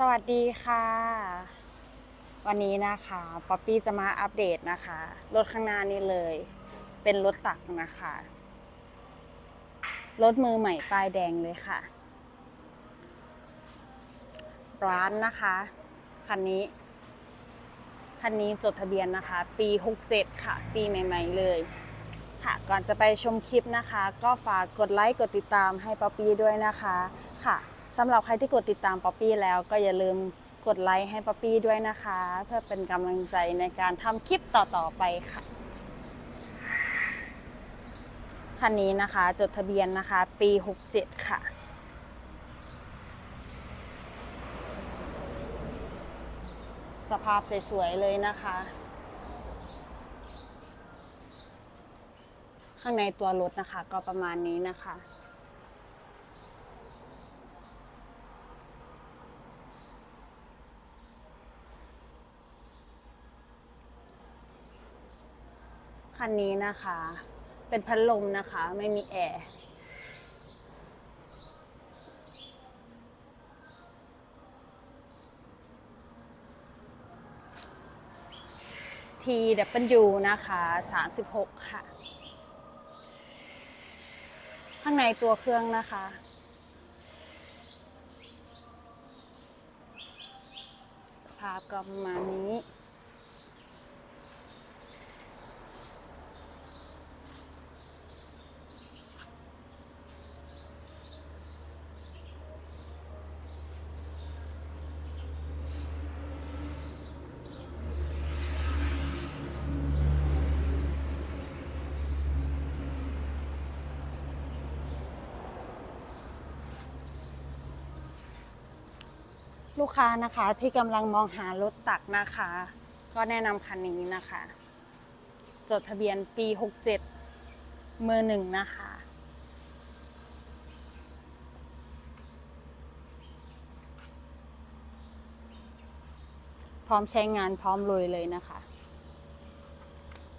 สวัสดีค่ะ วันนี้นะคะป๊อปปี้จะมาอัปเดตนะคะ รถข้างหน้านี่เลย เป็นรถตักนะคะ รถมือใหม่ป้ายแดงเลยค่ะ ร้านนะคะ คันนี้ คันนี้จดทะเบียนนะคะ ปี 67 ค่ะ ปีใหม่ ๆ เลยค่ะก่อนจะไปชมคลิปนะคะ ก็ฝากกดไลค์กดติดตามให้ป๊อปปี้ด้วยนะคะค่ะ สำหรับใครที่กดติดตามป๊อปปี้แล้วก็อย่าลืมกดไลค์ให้ป๊อปปี้ด้วยนะคะ เพื่อเป็นกำลังใจในการทำคลิปต่อๆไปค่ะ คันนี้นะคะ จดทะเบียนนะคะ ปี 67 ค่ะสภาพสวยๆเลยนะคะ ข้างในตัวรถนะคะก็ประมาณนี้นะคะ คันนี้นะคะ เป็นพัดลมนะคะ ไม่มีแอร์ทีเดบเบิลยูนะคะ36 ค่ะ ข้างในตัวเครื่องนะคะภาพก็ประมาณนี้ ลูกค้านะคะที่กำลังมองหารถตักนะคะ ก็แนะนำคันนี้นะคะ จดทะเบียนปี 67มือหนึ่งนะคะ พร้อมใช้งานพร้อมลุยเลยนะคะ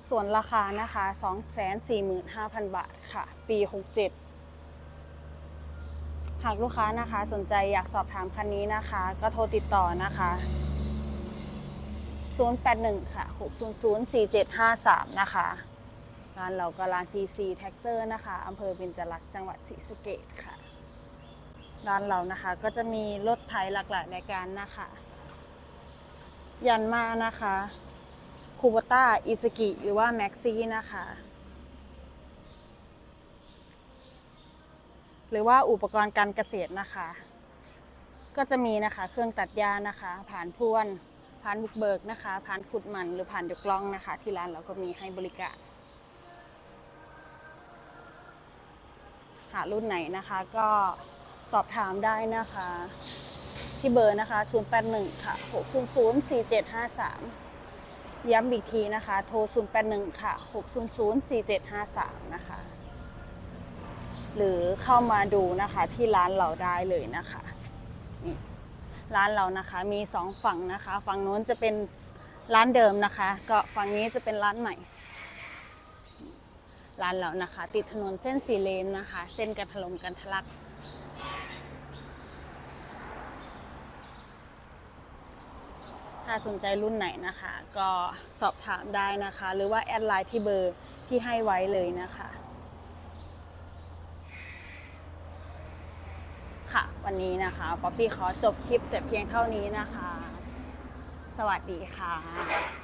ส่วนราคานะคะ 245,000 บาทค่ะ ปี 67ากลูกค้านะคะสนใจอยากสอบถามคันนี้นะคะ ก็โทรติดต่อนะคะ 081 ค่ะ 600 4753 นะคะ ร้านเราก็ร้าน TC Tractor นะคะอำเภอเบญจรักษ์จังหวัดศรีสะเกษค่ะ ร้านเรานะคะก็จะมีรถไถหลากหลายรายการนะคะ ยันมานะคะคูโบต้าอิสกิหรือว่าแม็กซี่นะคะ หรือว่าอุปกรณ์การเกษตรนะคะ ก็จะมีนะคะ เครื่องตัดหญ้านะคะ ผ่านพรวน ผ่านบุกเบิกนะคะ ผ่านขุดมันหรือผ่านยกล่องนะคะ ที่ร้านเราก็มีให้บริการหารุ่นไหนนะคะก็สอบถามได้นะคะ ที่เบอร์นะคะ 081 ค่ะ 600 4753 ย้ำอีกทีนะคะ โทร 081 ค่ะ 600 4753 นะคะ หรือเข้ามาดูนะคะที่ร้านเราได้เลยนะคะนี่ร้านเรานะคะมีสองฝั่งนะคะ ฝั่งโน้นจะเป็นร้านเดิมนะคะ ก็ฝั่งนี้จะเป็นร้านใหม่ ร้านเรานะคะ ติดถนนเส้นสีเลนนะคะ เส้นกันทลมกันทะลักถ้าสนใจรุ่นไหนนะคะ ก็สอบถามได้นะคะ หรือว่าแอดไลน์ที่เบอร์ที่ให้ไว้เลยนะคะ ค่ะ วันนี้นะคะป๊อปปี้ขอจบคลิปแต่เพียงเท่านี้นะคะ สวัสดีค่ะ